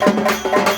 Thank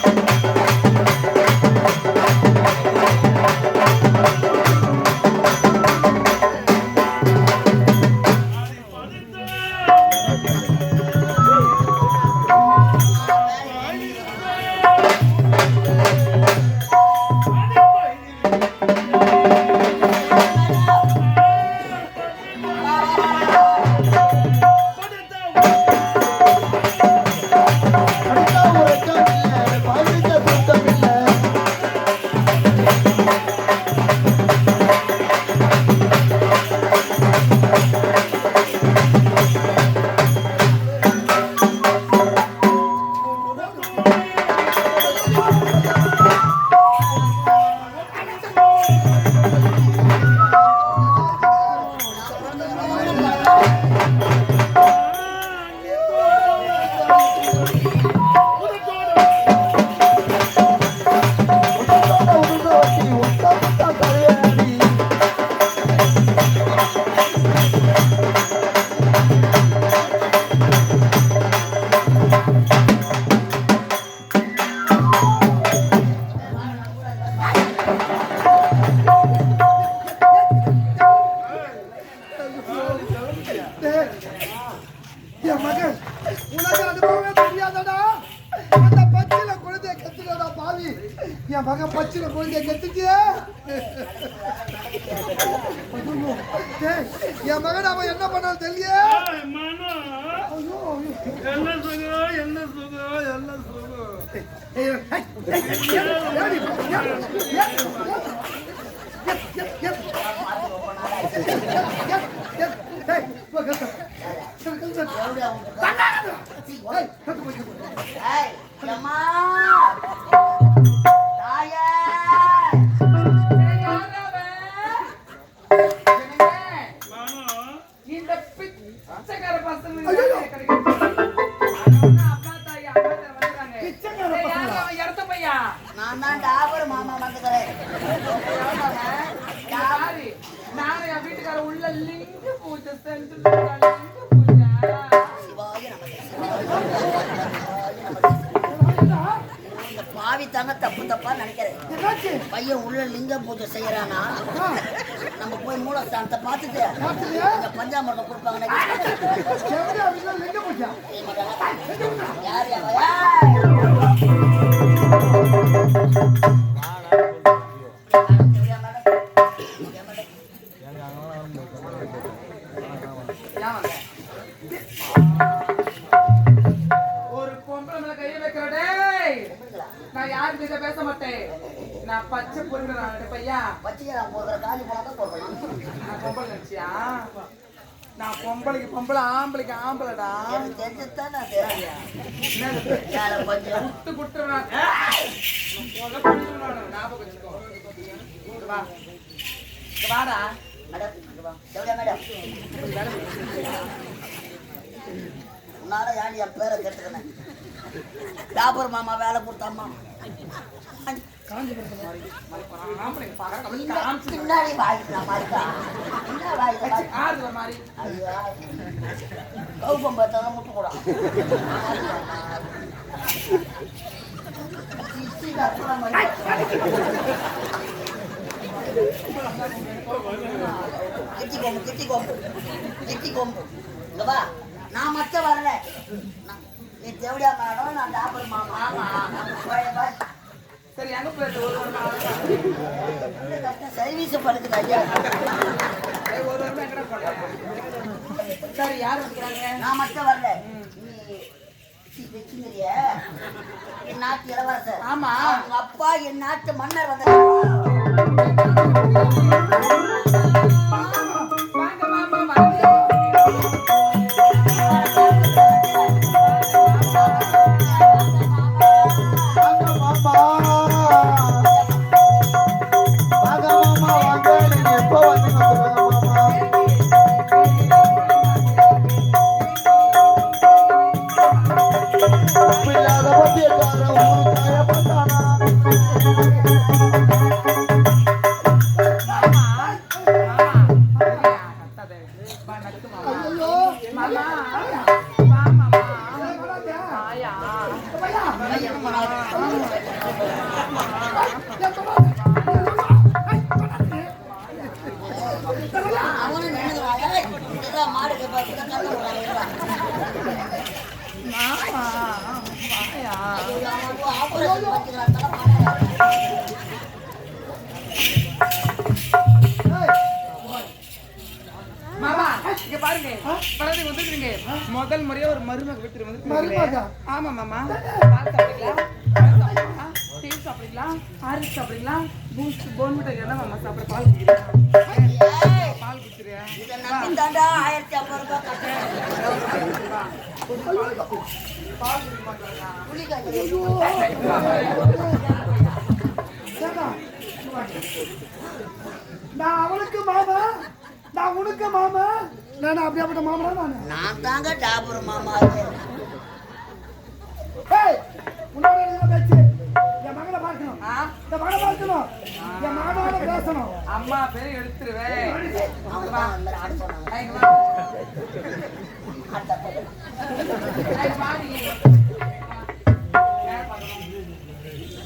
என்ன சுகம் என்ன சுகம் என்ன சுகம் ஏய், ஏய், ஏய், பாவி தாங்க தப்பு தப்பா நினைக்கிறேன் பையன் உள்ள லிங்க பூஜை செய்யறானா? நம்ம போய் மூலஸ்தானத்தை பார்த்துட்டு இந்த பஞ்சாமிரதம் கொடுப்பாங்க யார் ஏன் நான் யாருக்கிட்ட பேச மாட்டேன்? நான் பச்சை பொருள் பையா பச்சையா நான் போடுற காலி போனா போடுறேன் நான் பொம்பளை நினைச்சியா? நான் பொம்பளைக்கு பொம்பளை ஆம்பளைக்கு ஆம்பளைடா. தெரிஞ்சுதான் நான். தெரியும் விட்டு குட்டுறேன் ஞாபகம் வச்சுக்கோ. வா. வாடா. Madam madam? உன்னால யான் என் பேரை கேட்டுக்கிறேன் வியாபார மாமா வேலை கொடுத்தாமா பின்னாடி வாங்கிக்கலாம் மாறிக்கா என்ன வாங்கி கௌபம் பார்த்தா தான் முட்டு கூடாது கிட்டி கொம்பு கொம்பு. நான் மட்டும் வரல. நான்- தேவடியா மேடம் நான் டாபர் மாமா ஆமா. சரி, எங்க போயிட்டு ஒரு வாரமா ஆகுதா? சர்வீஸ் படுக்குது ஐயா ஒரு எங்கடா சரி, யார் வந்துக்கிறாங்க? நான் மட்டும் வரல என் நாட்டு இளவரசர் ஆமா. அவங்க அப்பா என் நாட்டு மன்னர் வந்தார் அவனும் நின்னுக்கிறான். ஏய், பாருங்க. படத்துக்கு வந்துருக்கீங்க முதல் முறையா ஒரு மருமக வந்துருக்கீங்க மருமகா? ஆமா மாமா. பால் சாப்பிடுறீங்களா? டீ சாப்பிடுறீங்களா? ஆரஞ்சு சாப்பிடுறீங்களா? பூஸ்ட் போன்விட்டா என்ன மாமா சாப்பிட பால் பால். ஏண்டா? நான் அவனுக்கு மாமா நான் உனக்கு மாமா. நான் அப்படியாப்பட்ட மாமனா நானு? நான் தாங்க டாபர் மாமா. ஏய் உன்னோட எழுதுற பேச்சு? என் மகனை பார்க்கணும்? என் மகனை பார்க்கணும். என் மகனோட பேசணும். அம்மா பேரு எடுத்துருவேன் பார்க்கணும்?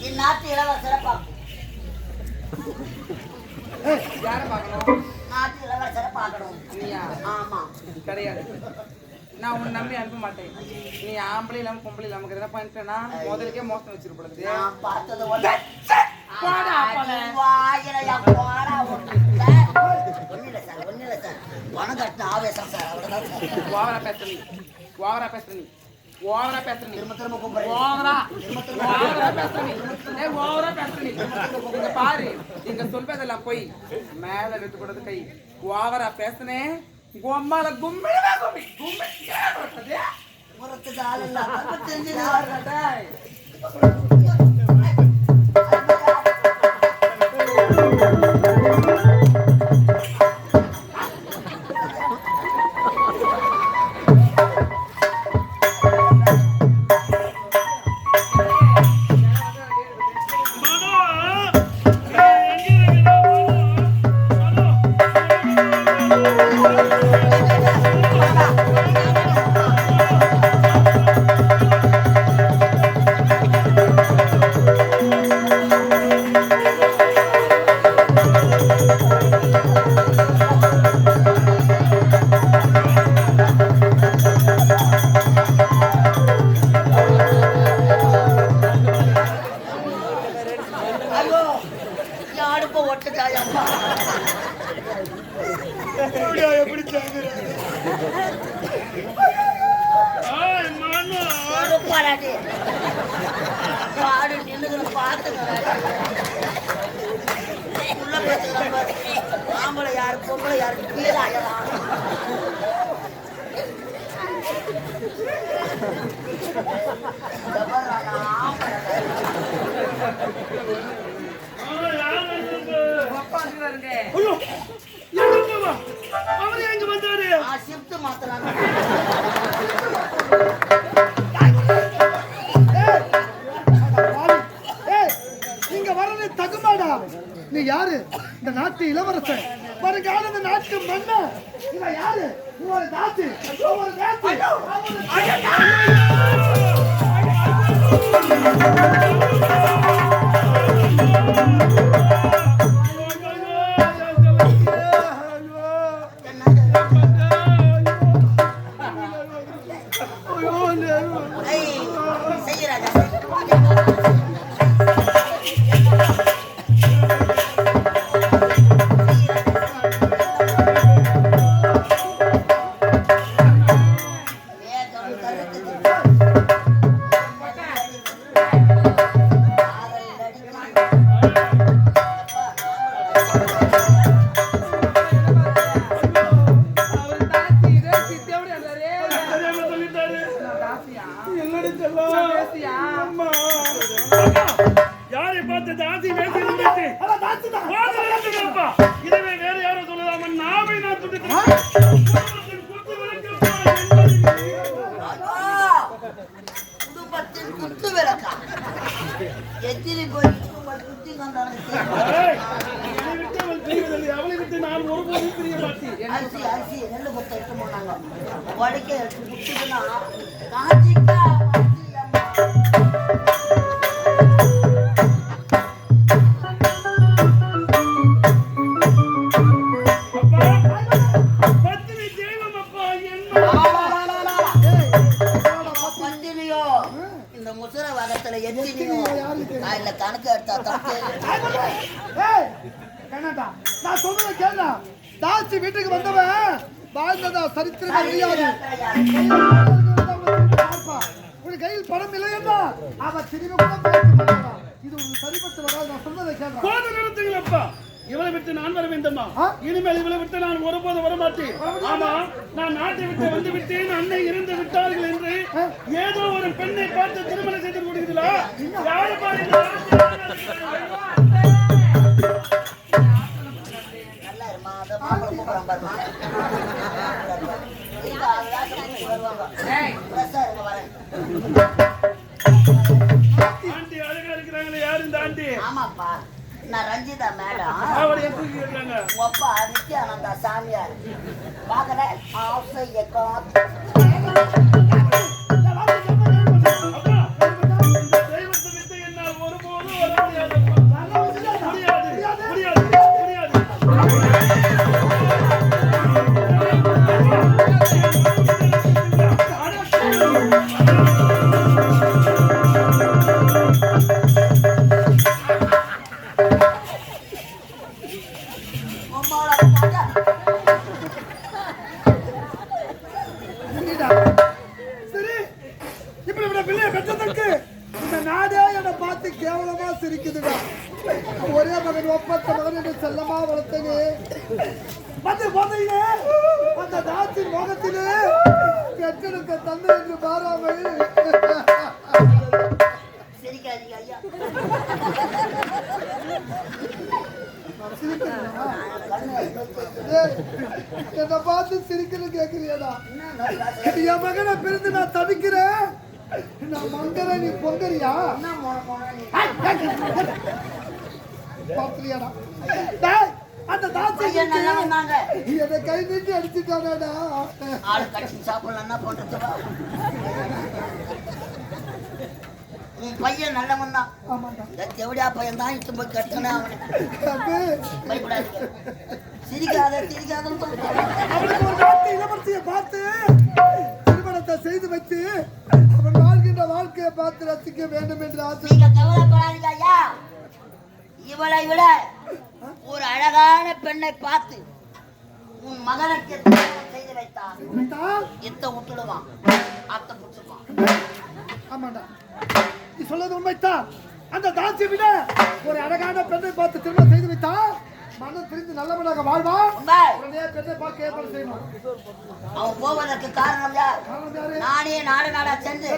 இந்நாட்டு இளவரசரை பார்க்கணும் யாரை பார்க்கணும்? பார்க்கணும். நீயா ஆமா. கிடையாது. நான் உன்னை நம்பி அனுப்ப மாட்டேன். நீ ஆம்பளை இல்லாம பொம்பளை இல்லாம இருக்கிறத பண்ணிட்டேன்னா முதலுக்கே மோசம் வச்சிருப்பது. பணம் கட்டின ஆவேசம் சார். ஓவரா பேசுற நீ. ஓவரா பேசுற நீ. ஓவரா பேசுற நீ. திரும்ப திரும்ப கூப்பிடுறேன். ஓவரா. ஓவரா பேசுற நீ. ஏய் ஓவரா பேசுற நீ. இங்க பாரு. இங்க சொல்வதெல்லாம் போய். மேல எடுத்து கொடுத்து கை. ஓவரா பேசுனே? உம்மால கும்மிடவே கும்மி. கும்மி ஏன் பண்றது? முறத்துக்கு அடுப்பாடாடி. பாடு நின்னுக்கிற பாத்துக்கிறேன். உள்ள. ஆம்பளை யாரு பொம்பளை யாரு அப்பா வந்துருவாருங்க. அவரு எங்க வந்தாரு ஷிஃப்ட் மாத்தலாம் நாட்டு இளவரசன். வருங்கால இந்த நாட்டு மன்னன் இவன் யாரு? ஒரு நாட்டு ஒரு நாட்டு குடும்பத்தின் குத்து விளக்கா எத்திரி போய் குத்தி அவளை விட்டு நான் ஒருபோதும் பிரிய மாட்டேன் அரிசி அரிசி கொத்த எடுத்து போனாங்க உடைக்க எடுத்து உன் கையில் பணம் இல்லை என்றால் அவன் திரும்பி கூட பார்க்க மாட்டான். இது உனக்கு சரிப்பட்டு வராது நான் சொல்றதை கேளுடா. போது நிறுத்துங்களப்பா இவளை விட்டு நான் வர வேண்டுமா? இனிமேல் இவளை விட்டு நான் ஒருபோது வரமாட்டேன். ஆமா நான் நாட்டை விட்டு வந்து விட்டேன் அன்னை இருந்து விட்டார்கள் என்று ஏதோ ஒரு பெண்ணை பார்த்து திருமணம் செய்து கொடுக்குதுல யாரு பாருங்க ஆண்டி அழகா இருக்கிறாங்களே யாரு இந்த ஆண்டி? ஆமாப்பா. நான் ரஞ்சிதா மேடம்? கேட்கிறாங்க ஒப்பா நித்யானந்தா சாமியார். பார்க்கல? ஆசை எக்காத் அப்பா இந்த தெய்வத்தை விட்டு என்னால் ஒருபோதும் பெற்றதற்கு இந்த நாடே என்னை பார்த்து கேவலமா சிரிக்குதுடா. ஒரே மகன் ஒப்பந்த மகன் என்று செல்லமா வளர்த்தனே. வந்து போதையிலே அந்த தாத்தின் முகத்திலே பெற்றெடுக்க தந்தை என்று மாறாமல். சிரிக்காதீங்க ஐயா. என்னை பார்த்து சிரிக்கணும் கேட்கிறியடா என்ன? என் மகனை பிரிந்து நான் தவிக்கிறேன். நான் மங்கர நீ பொங்கறியா பாத்திரியாடா டேய், அந்த தாசி என்னை கை நீட்டி அடிச்சுட்டானடா. ஆளு கடிச்சு சாப்பிடலாம் பண்றது உன் பையன் நல்லவன் தான். தேவடியா பையன் தான் இட்டு போய் கட்டணும் அவனுக்கு சிரிக்காத இளவரசியை பார்த்து திருமணத்தை செய்து அவன் வாழ்கின்ற வாழ்க்கையை பார்த்து ரசிக்க வேண்டும் என்று ஆசை. நீங்க கவலைப்படாதீங்க ஐயா. இவளை விட ஒரு அழகான பெண்ணை பார்த்து உன் மகனுக்கு செய்து வைத்தான்? எத்த விட்டுடுவான் அத்தை பிடிச்சிருவான் ஆமாண்டா. நீ சொல்றது உண்மைதான். அந்த தாசியை விட ஒரு அழகான பெண்ணை பார்த்து திருமணம் செய்து வைத்தா மனம் பிரிந்து நல்லவனாக வாழ்வான் உடனே பெண்ணை பார்க்க ஏற்பாடு செய்யணும் அவன் போவதற்கு காரணம் யார்? நானே நாடு நாடா சென்று!